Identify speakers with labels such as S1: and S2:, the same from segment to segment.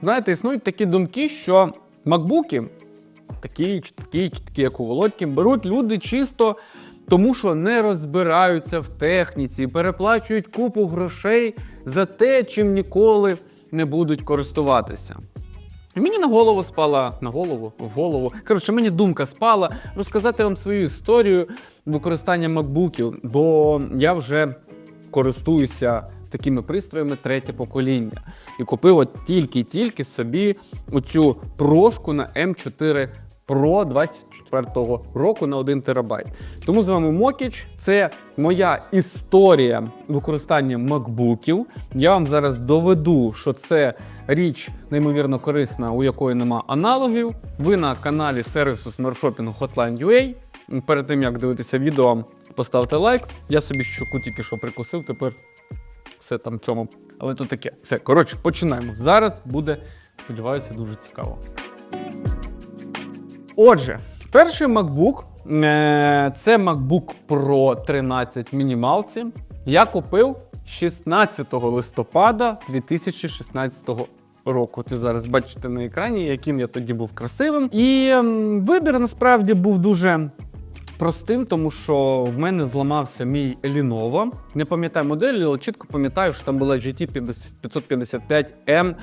S1: Знаєте, існують такі думки, що макбуки, такі, чи такі, такі, як у Володьки, беруть люди чисто тому, що не розбираються в техніці переплачують купу грошей за те, чим ніколи не будуть користуватися. Мені на голову спала на голову, в голову. Коротше, мені думка спала розказати вам свою історію використання макбуків, бо я вже користуюся такими пристроями третє покоління. І купив от тільки-тільки собі оцю прошку на М4 Pro 24-го року на 1 терабайт. Тому з вами Мокіч. Це моя історія використання макбуків. Я вам зараз доведу, що це річ неймовірно корисна, у якої нема аналогів. Ви на каналі сервісу смартшопінгу Hotline.ua. Перед тим як дивитися відео, поставте лайк. Я собі щоку тільки що прикусив, тепер все там цьому. Але то таке. Все, коротше, починаємо. Зараз буде, сподіваюся, дуже цікаво. Отже, перший MacBook е, це MacBook Pro 13 мінімалці. Я купив 16 листопада 2016 року. Це зараз бачите на екрані, яким я тоді був красивим. І ем, вибір насправді був дуже простим, тому що в мене зламався мій Lenovo. Не пам'ятаю модель, але чітко пам'ятаю, що там була GT 555M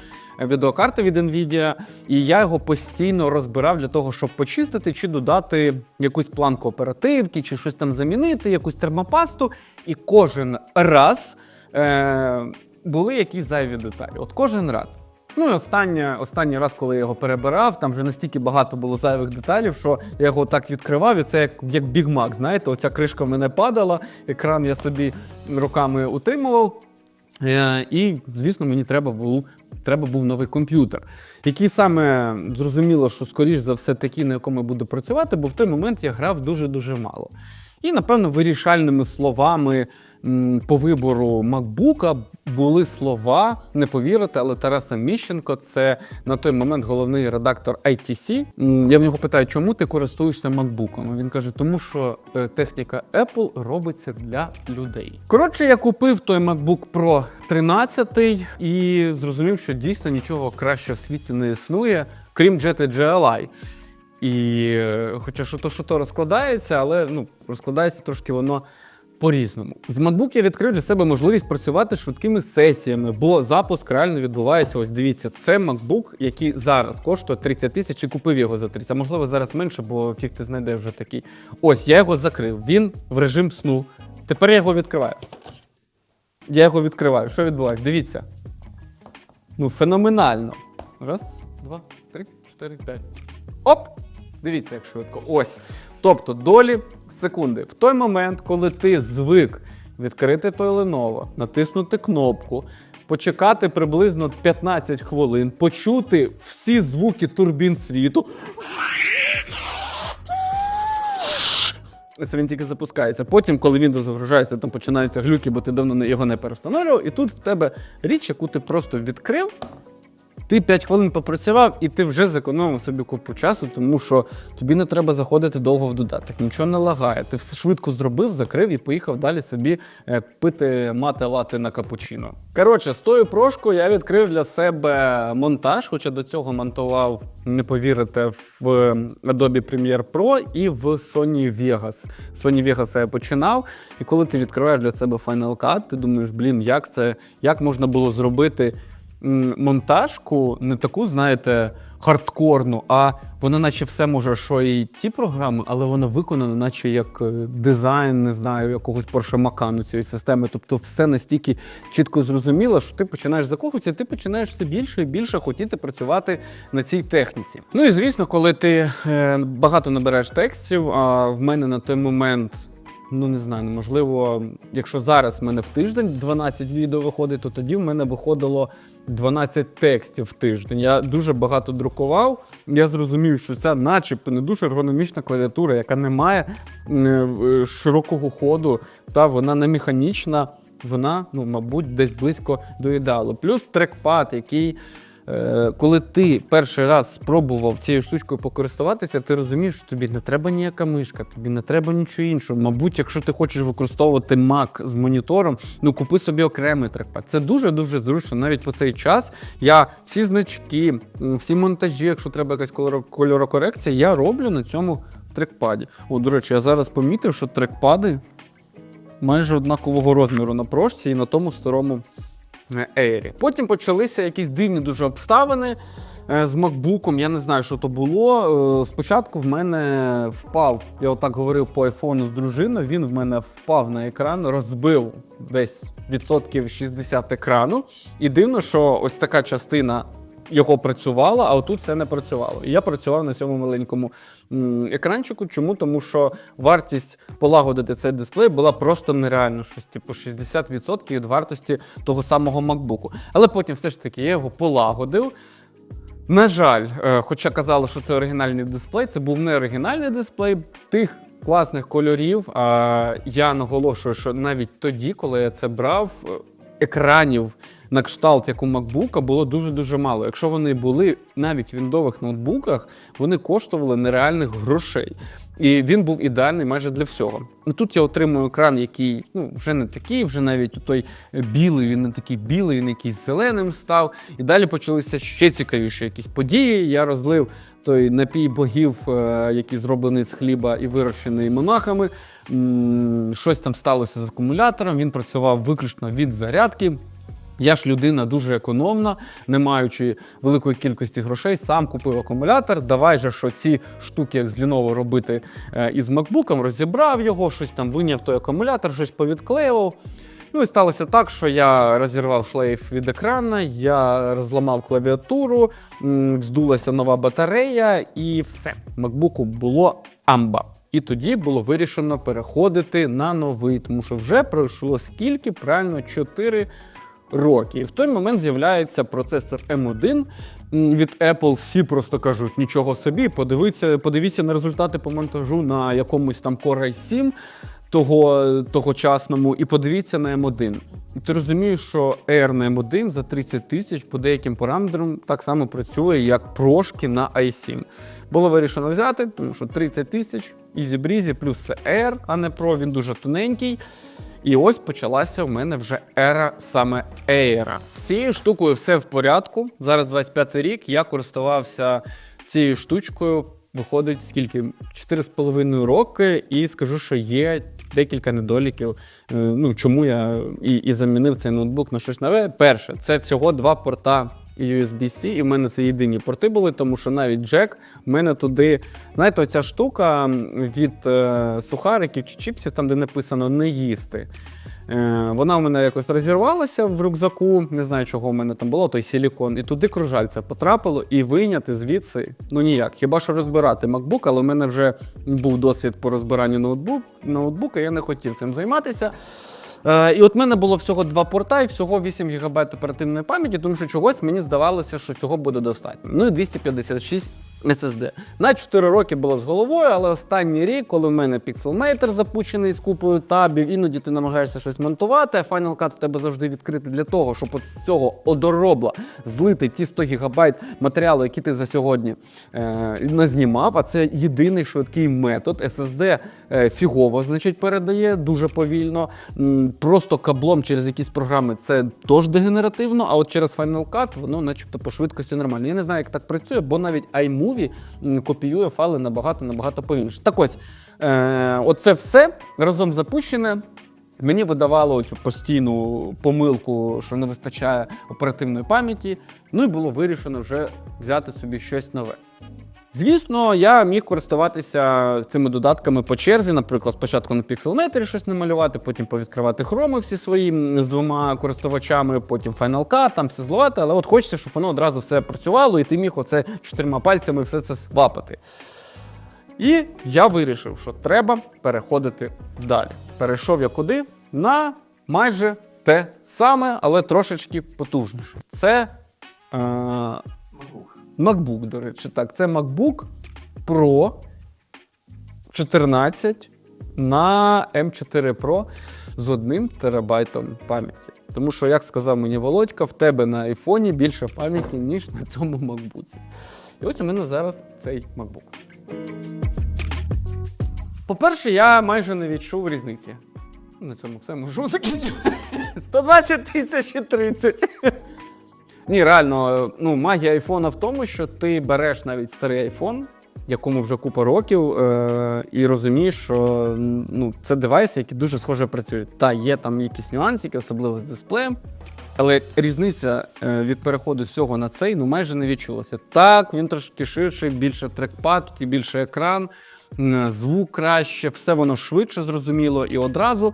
S1: відеокарта від Nvidia, і я його постійно розбирав для того, щоб почистити чи додати якусь планку оперативки, чи щось там замінити, якусь термопасту. І кожен раз е- були якісь зайві деталі. От кожен раз. Ну і останнє, останній раз, коли я його перебирав, там вже настільки багато було зайвих деталів, що я його так відкривав, і це як, як Mac, знаєте, оця кришка в мене падала, екран я собі руками утримував. Е, І, звісно, мені треба був, треба був новий комп'ютер, який саме зрозуміло, що скоріш за все такий, на якому я буду працювати, бо в той момент я грав дуже-дуже мало. І, напевно, вирішальними словами по вибору MacBook були слова, не повірите, але Тараса Міщенко, це на той момент головний редактор ITC. Я в нього питаю, чому ти користуєшся MacBook? Він каже, тому що е, техніка Apple робиться для людей. Коротше, я купив той MacBook Pro 13 і зрозумів, що дійсно нічого краще в світі не існує, крім Jet GLI. І е, хоча що то, що то розкладається, але ну, розкладається трошки воно по-різному. З MacBook я відкрив для себе можливість працювати швидкими сесіями, бо запуск реально відбувається. Ось дивіться, це MacBook, який зараз коштує 30 тисяч і купив його за 30. А можливо, зараз менше, бо фіг ти знайдеш вже такий. Ось я його закрив. Він в режим сну. Тепер я його відкриваю. Я його відкриваю. Що відбувається? Дивіться. Ну, феноменально. Раз, два, три, чотири, п'ять. Оп! Дивіться, як швидко. Ось. Тобто долі секунди. В той момент, коли ти звик відкрити той Lenovo, натиснути кнопку, почекати приблизно 15 хвилин, почути всі звуки турбін світу. Це він тільки запускається. Потім, коли Windows загружається, там починаються глюки, бо ти давно його не перестановлював. І тут в тебе річ, яку ти просто відкрив. Ти 5 хвилин попрацював, і ти вже зекономив собі купу часу, тому що тобі не треба заходити довго в додаток, нічого не лагає. Ти все швидко зробив, закрив і поїхав далі собі е, пити мати лати на капучино. Коротше, з тою прошкою я відкрив для себе монтаж, хоча до цього монтував, не повірите, в Adobe Premiere Pro і в Sony Vegas. Sony Vegas я починав, і коли ти відкриваєш для себе Final Cut, ти думаєш, блін, як це, як можна було зробити монтажку не таку, знаєте, хардкорну, а вона наче все може, що і ті програми, але вона виконана, наче як е, дизайн, не знаю, якогось Macan цієї системи. Тобто все настільки чітко зрозуміло, що ти починаєш закохуватися, ти починаєш все більше і більше хотіти працювати на цій техніці. Ну і звісно, коли ти е, багато набереш текстів, а в мене на той момент Ну, не знаю, можливо, якщо зараз в мене в тиждень 12 відео виходить, то тоді в мене виходило 12 текстів в тиждень. Я дуже багато друкував. Я зрозумів, що це начебто не дуже ергономічна клавіатура, яка не має е, широкого ходу, та вона не механічна, вона, ну, мабуть, десь близько до ідеалу. Плюс трекпад, який. Е, коли ти перший раз спробував цією штучкою покористуватися, ти розумієш, що тобі не треба ніяка мишка, тобі не треба нічого іншого. Мабуть, якщо ти хочеш використовувати Mac з монітором, ну купи собі окремий трекпад. Це дуже дуже зручно. Навіть по цей час я всі значки, всі монтажі, якщо треба якась кольорокорекція, я роблю на цьому трекпаді. О, до речі, я зараз помітив, що трекпади майже однакового розміру на прошці і на тому старому Air. Потім почалися якісь дивні дуже обставини е, з макбуком. Я не знаю, що то було. Е, Спочатку в мене впав, я отак говорив по айфону з дружиною. Він в мене впав на екран, розбив десь відсотків 60 екрану. І дивно, що ось така частина. Його працювала, а отут все не працювало. І я працював на цьому маленькому екранчику. Чому? Тому що вартість полагодити цей дисплей була просто нереальна. Щось типу 60% від вартості того самого MacBook. Але потім все ж таки я його полагодив. На жаль, е, хоча казали, що це оригінальний дисплей, це був не оригінальний дисплей тих класних кольорів. А я наголошую, що навіть тоді, коли я це брав, е, екранів на кшталт, як у MacBook, було дуже-дуже мало. Якщо вони були навіть в віндових ноутбуках, вони коштували нереальних грошей. І він був ідеальний майже для всього. Ну, Тут я отримую екран, який ну, вже не такий, вже навіть той білий, він не такий білий, він якийсь зеленим став. І далі почалися ще цікавіші якісь події. Я розлив той напій богів, е, який зроблений з хліба і вирощений монахами. Щось там сталося з акумулятором. Він працював виключно від зарядки. Я ж людина дуже економна, не маючи великої кількості грошей, сам купив акумулятор. Давай же, що ці штуки, як з Lenovo робити е, із MacBook, розібрав його, щось там виняв той акумулятор, щось повідклеював. Ну і сталося так, що я розірвав шлейф від екрана, я розламав клавіатуру, здулася нова батарея, і все. MacBook було амба. І тоді було вирішено переходити на новий, тому що вже пройшло скільки? Правильно, 4 роки. І в той момент з'являється процесор M1 від Apple. Всі просто кажуть, нічого собі, подивіться, подивіться на результати по монтажу на якомусь там Core i7 того, тогочасному, і подивіться на M1. Ти розумієш, що Air на M1 за 30 тисяч по деяким параметрам так само працює, як прошки на i7. Було вирішено взяти, тому що 30 тисяч, breezy, плюс це Air, а не Pro, він дуже тоненький. І ось почалася в мене вже ера саме. З цією штукою все в порядку. Зараз 25 рік. Я користувався цією штучкою. Виходить скільки? 4,5 роки, і скажу, що є декілька недоліків. е, Ну чому я і, і замінив цей ноутбук на щось нове. Перше, це всього два порта USB-C, і в мене це єдині порти були, тому що навіть джек в мене туди. Знаєте, оця штука від е, сухариків чи чіпсів, там де написано не їсти. Е, вона у мене якось розірвалася в рюкзаку, не знаю, чого в мене там було, той силікон, і туди кружальце потрапило і вийняти звідси ну ніяк. Хіба що розбирати MacBook, але в мене вже був досвід по розбиранню ноутбук, ноутбука, я не хотів цим займатися. Е, і от в мене було всього два порта і всього 8 ГБ оперативної пам'яті, тому що чогось мені здавалося, що цього буде достатньо. Ну і 256 SSD. На 4 роки було з головою, але останній рік, коли в мене Pixelmator запущений з купою табів, іноді ти намагаєшся щось монтувати, а Final Cut в тебе завжди відкритий для того, щоб от з цього одоробла злити ті 100 ГБ матеріалу, які ти за сьогодні е, назнімав. А це єдиний швидкий метод. SSD е, фігово, значить, передає дуже повільно. М, Просто каблом через якісь програми це теж дегенеративно, а от через Final Cut воно, начебто, по швидкості нормально. Я не знаю, як так працює, бо навіть iMovie м, копіює файли набагато набагато повільніше. Так ось, е, оце все разом запущене. Мені видавало цю постійну помилку, що не вистачає оперативної пам'яті. Ну і було вирішено вже взяти собі щось нове. Звісно, я міг користуватися цими додатками по черзі, наприклад, спочатку на Pixelmator щось намалювати, потім повідкривати хроми всі свої з двома користувачами, потім Final Cut, там все зливати, але от хочеться, щоб воно одразу все працювало, і ти міг оце чотирма пальцями все це свапати. І я вирішив, що треба переходити далі. Перейшов я куди? На майже те саме, але трошечки потужніше. Це е, MacBook, до речі, так. Це MacBook Pro 14 на M4 Pro. з одним терабайтом пам'яті. Тому що, як сказав мені Володька, в тебе на айфоні більше пам'яті, ніж на цьому макбуці. І ось у мене зараз цей MacBook. По-перше, я майже не відчув різниці. На цьому все можу закінчити. 120 тисяч і 30. Ні, реально, ну, магія айфона в тому, що ти береш навіть старий айфон, якому вже купа років, е- і розумієш, що ну, це девайс, який дуже схоже працює. Та, є там якісь нюансики, особливо з дисплеєм. Але різниця е, від переходу з цього на цей ну майже не відчулася. Так, він трошки ширший, більше трекпад, і більше екран, звук краще, все воно швидше зрозуміло і одразу.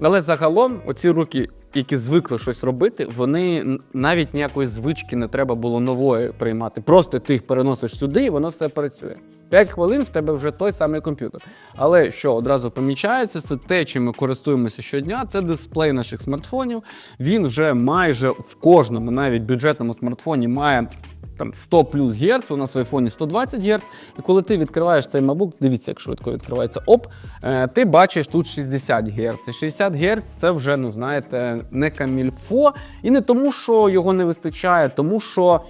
S1: Але загалом, оці руки, які звикли щось робити, вони навіть ніякої звички не треба було нової приймати. Просто ти їх переносиш сюди, і воно все працює. П'ять хвилин в тебе вже той самий комп'ютер. Але що одразу помічається, це те, чим ми користуємося щодня. Це дисплей наших смартфонів. Він вже майже в кожному, навіть бюджетному смартфоні, має там 100 плюс Гц, у нас в айфоні 120 Гц. І коли ти відкриваєш цей MacBook, дивіться, як швидко відкривається оп, е, ти бачиш тут 60 Гц. І 60 Гц це вже, ну знаєте, не камільфо. І не тому, що його не вистачає, тому що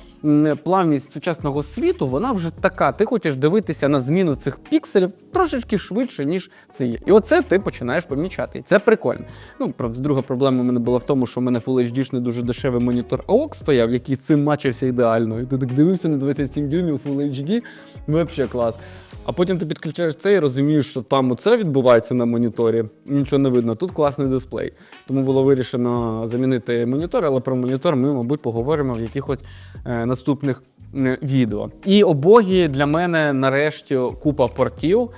S1: плавність сучасного світу вона вже така. Ти хочеш дивитися на зміну цих пікселів трошечки швидше, ніж це є. І оце ти починаєш помічати. І це прикольно. Ну, правда, друга проблема в мене була в тому, що в мене Full HD не дуже дешевий монітор AOX стояв, який цим мачився ідеально. І ти так дивився на 27 дюймів Full HD, взагалі клас. А потім ти підключаєш це і розумієш, що там оце відбувається на моніторі, нічого не видно. Тут класний дисплей. Тому було вирішено замінити монітор, але про монітор ми, мабуть, поговоримо в якихось е, наступних е, відео. І обогі для мене нарешті купа портів.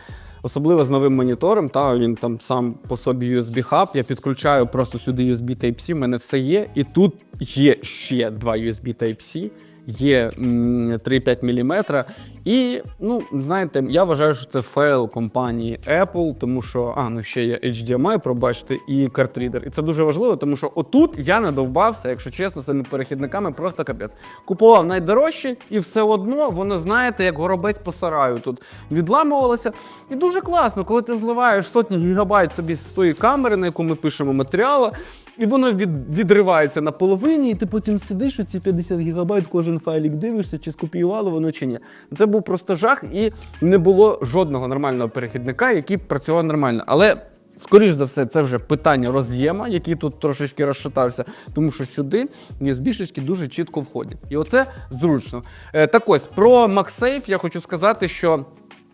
S1: Особливо з новим монітором, та він там сам по собі USB хаб. Я підключаю просто сюди USB Type-C, в мене все є. І тут є ще два USB Type-C, є м, 3,5 мм. І, ну, знаєте, я вважаю, що це фейл компанії Apple, тому що, а, ну ще є HDMI, пробачте, і картрідер. І це дуже важливо, тому що отут я надовбався, якщо чесно, цими перехідниками просто капець. Купував найдорожче, і все одно воно, знаєте, як горобець по сараю тут відламувалося. І дуже класно, коли ти зливаєш сотні гігабайт собі з тої камери, на яку ми пишемо матеріали, і воно від, відривається на половині, і ти потім сидиш оці 50 гігабайт, кожен файлік дивишся, чи скопіювало воно чи ні. Це був просто жах, і не було жодного нормального перехідника, який працював нормально. Але. Скоріш за все, це вже питання роз'єма, який тут трошечки розшатався, тому що сюди USB-шечки дуже чітко входять. І оце зручно. Е, так ось про MagSafe я хочу сказати, що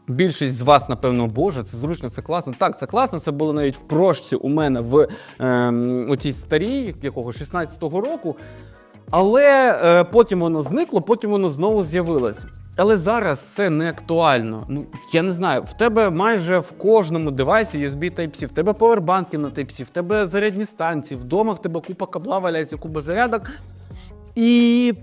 S1: Більшість з вас, напевно, боже, це зручно, це класно. Так, це класно. Це було навіть в прошці у мене в ем, отій старій, якого 16-го року. Але е, потім воно зникло, потім воно знову з'явилось. Але зараз це не актуально. Ну я не знаю, в тебе майже в кожному девайсі USB Type-C, в тебе повербанки на Type-C, в тебе зарядні станції, вдома в тебе купа кабла валяється, купа зарядок. І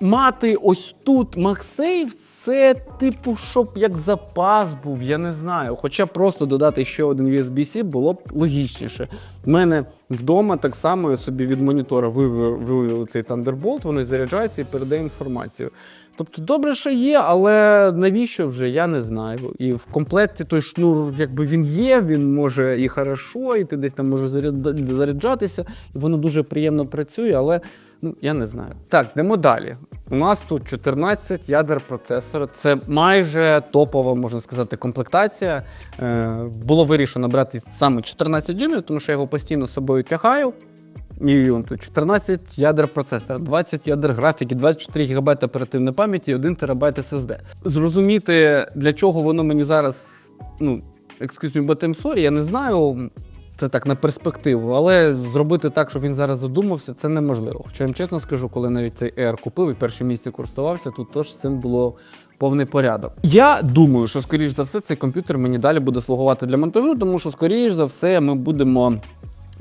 S1: мати ось тут Максейв, це типу, щоб як запас був, я не знаю. Хоча просто додати ще один USB-C було б логічніше. У мене вдома так само я собі від монітора вивів цей Thunderbolt, воно заряджається і передає інформацію. Тобто добре, що є, але навіщо вже, я не знаю. І в комплекті той шнур, якби він є, він може і хорошо, і ти десь там може заряджатися, і воно дуже приємно працює, але ну я не знаю. Так, йдемо далі. У нас тут 14 ядер процесора. Це майже топова, можна сказати, комплектація. Е, було вирішено брати саме 14 дюймів, тому що я його постійно з собою тягаю. Он 14 ядер процесора, 20 ядер графіки, 24 ГБ оперативної пам'яті і 1 ТБ SSD. Зрозуміти, для чого воно мені зараз, ну, excuse me, I'm sorry, я не знаю. Це так на перспективу, але зробити так, щоб він зараз задумався, це неможливо. Хоча я чесно скажу, коли навіть цей Air купив і перше місце користувався, тут теж цим було повний порядок. Я думаю, що скоріш за все цей комп'ютер мені далі буде слугувати для монтажу, тому що скоріш за все ми будемо.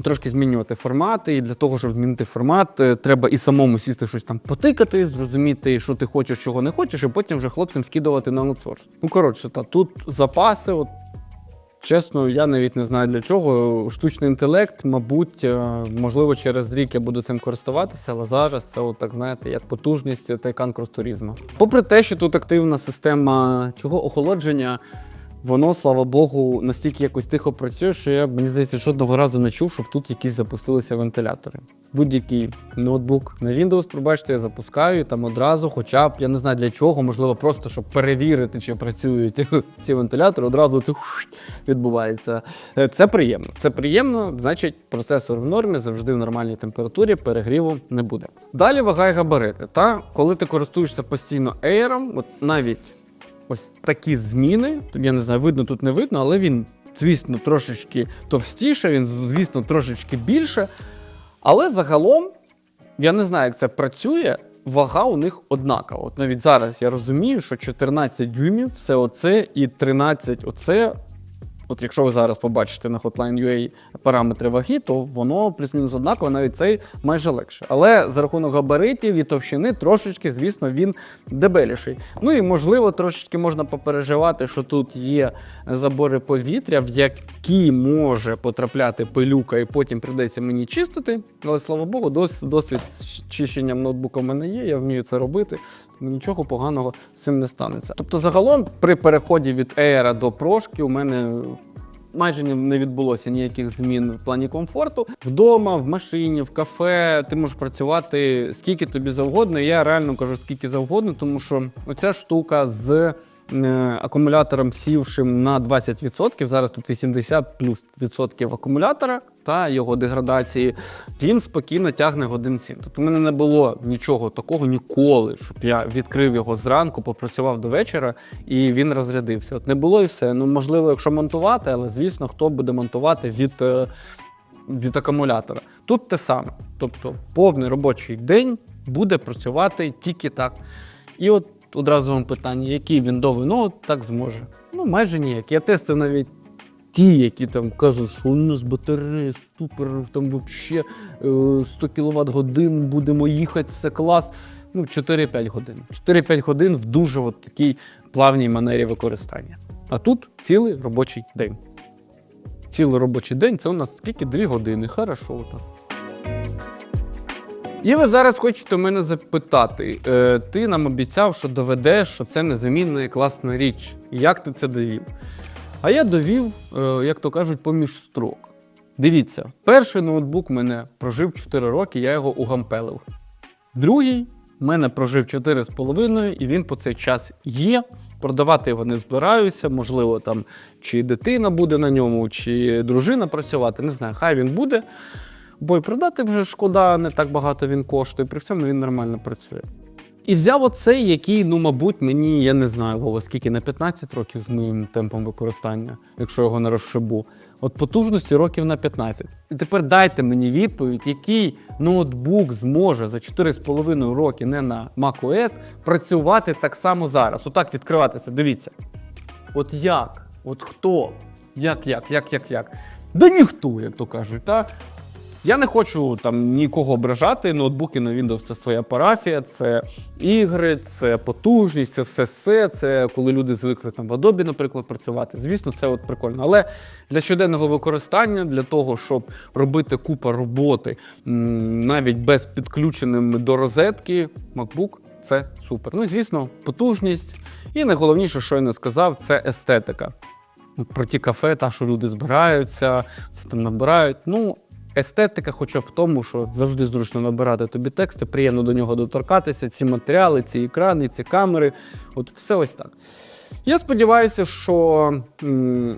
S1: Трошки змінювати формати, і для того, щоб змінити формат, е, треба і самому сісти щось там потикати, зрозуміти, що ти хочеш, чого не хочеш, і потім вже хлопцям скидувати на аутсорс. Ну коротше, та тут запаси, от чесно, я навіть не знаю для чого. Штучний інтелект, мабуть, е, можливо, через рік я буду цим користуватися, але зараз це, от, так знаєте, як потужність тайкан крос туризму. Попри те, що тут активна система чого охолодження. Воно, слава Богу, настільки якось тихо працює, що я мені здається, жодного разу не чув, щоб тут якісь запустилися вентилятори. Будь-який ноутбук на Windows, пробачте, я запускаю там одразу, хоча б я не знаю для чого, можливо, просто щоб перевірити, чи працюють ці вентилятори, одразу відбувається. Е, Це приємно. Це приємно, значить, процесор в нормі завжди в нормальній температурі, перегріву не буде. Далі вага і габарити. Та коли ти користуєшся постійно Air, от навіть ось такі зміни. Я не знаю, видно тут не видно, але він, звісно, трошечки товстіше, він, звісно, трошечки більше. Але загалом, я не знаю, як це працює. Вага у них однакова. От навіть зараз я розумію, що 14 дюймів все оце і 13 оце. От якщо ви зараз побачите на Hotline.ua параметри ваги, то воно плюс-мінус однаково, навіть цей майже легше. Але за рахунок габаритів і товщини трошечки, звісно, він дебеліший. Ну і можливо, трошечки можна попереживати, що тут є забори повітря, в які може потрапляти пилюка, і потім прийдеться мені чистити. Але слава Богу, дос, досвід з чищенням ноутбука в мене є, я вмію це робити. Тому Нічого поганого з цим не станеться. Тобто, загалом, при переході від Air до прошки у мене майже не відбулося ніяких змін в плані комфорту. Вдома, в машині, в кафе ти можеш працювати скільки тобі завгодно. Я реально кажу скільки завгодно, тому що оця штука з. Е, Акумулятором сівшим на 20%, зараз тут 80 плюс відсотків акумулятора та його деградації, він спокійно тягне годин 7. Тобто у мене не було нічого такого ніколи, щоб я відкрив його зранку, попрацював до вечора і він розрядився. От не було і все. Ну можливо, якщо монтувати, але звісно, хто буде монтувати від, е, від акумулятора. Тут те саме. Тобто повний робочий день буде працювати тільки так. І от одразу вам питання, який віндовий ноут так зможе. Ну, майже ніяк. Я тестив навіть ті, які там кажуть, що у нас батарея супер, там взагалі 100 кВт годин будемо їхати, все клас. Ну, 4-5 годин. 4-5 годин в дуже от такій плавній манері використання. А тут цілий робочий день. Цілий робочий день це у нас скільки? 2 години. Хорошо. Так. І ви зараз хочете мене запитати: е, ти нам обіцяв, що доведеш, що це незамінна і класна річ. Як ти це довів? А я довів, е, як то кажуть, поміж строк. Дивіться, перший ноутбук мене прожив 4 роки, я його угампелив. Другий мене прожив 4,5, і він по цей час є. Продавати його не збираюся. Можливо, там чи дитина буде на ньому, чи дружина працювати. Не знаю, хай він буде. Бо й продати вже шкода, не так багато він коштує. При всьому він нормально працює. І взяв оцей, який, ну, мабуть, мені, я не знаю, Вова, скільки на 15 років з моїм темпом використання, якщо його не розшибу. От потужності років на 15. І тепер дайте мені відповідь, який ноутбук зможе за 4,5 роки не на macOS працювати так само зараз. Отак відкриватися. Дивіться. От як? От хто? Як, як, як, як, як? Да ніхто, як то кажуть, так? Я не хочу там нікого ображати. Ноутбуки на Windows це своя парафія, це ігри, це потужність, це все все. Це коли люди звикли там в Adobe, наприклад, працювати. Звісно, це от прикольно. Але для щоденного використання, для того, щоб робити купа роботи навіть без підключеним до розетки, MacBook це супер. Ну, звісно, потужність. І найголовніше, що я не сказав, це естетика. Про ті кафе, та що люди збираються, це там набирають. Ну, естетика, хоча в тому, що завжди зручно набирати тобі тексти, приємно до нього доторкатися, ці матеріали, ці екрани, ці камери. От все ось так. Я сподіваюся, що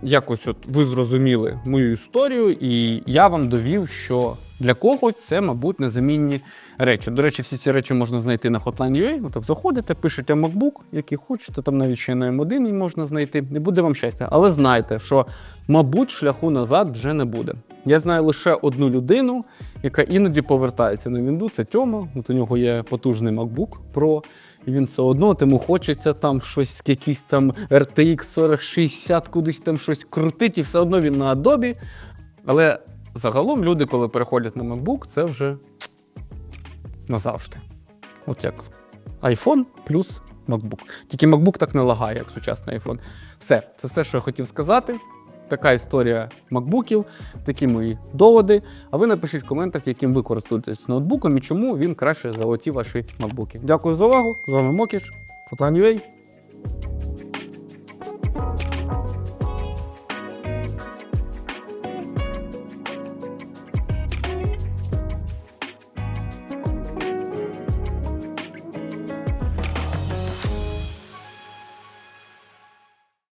S1: якось от ви зрозуміли мою історію, і я вам довів, що для когось це, мабуть, незамінні речі. До речі, всі ці речі можна знайти на Hotline.ua. Ви так заходите, пишете MacBook, який хочете, там навіть ще на M1 можна знайти. Не буде вам щастя. Але знайте, що, мабуть, шляху назад вже не буде. Я знаю лише одну людину, яка іноді повертається на Вінду. Це Тьома. От у нього є потужний MacBook Pro. І він все одно тому хочеться там щось, якийсь там RTX 4060, кудись там щось крутить, і все одно він на Adobe. Але загалом люди, коли переходять на MacBook, це вже назавжди. От як iPhone плюс MacBook. Тільки MacBook так не лагає, як сучасний iPhone. Все, це все, що я хотів сказати. Така історія макбуків, такі мої доводи. А ви напишіть в коментах, яким ви користуєтесь ноутбуком і чому він краще за оті ваші макбуки. Дякую за увагу. З вами Мокіш, Фотан.ua.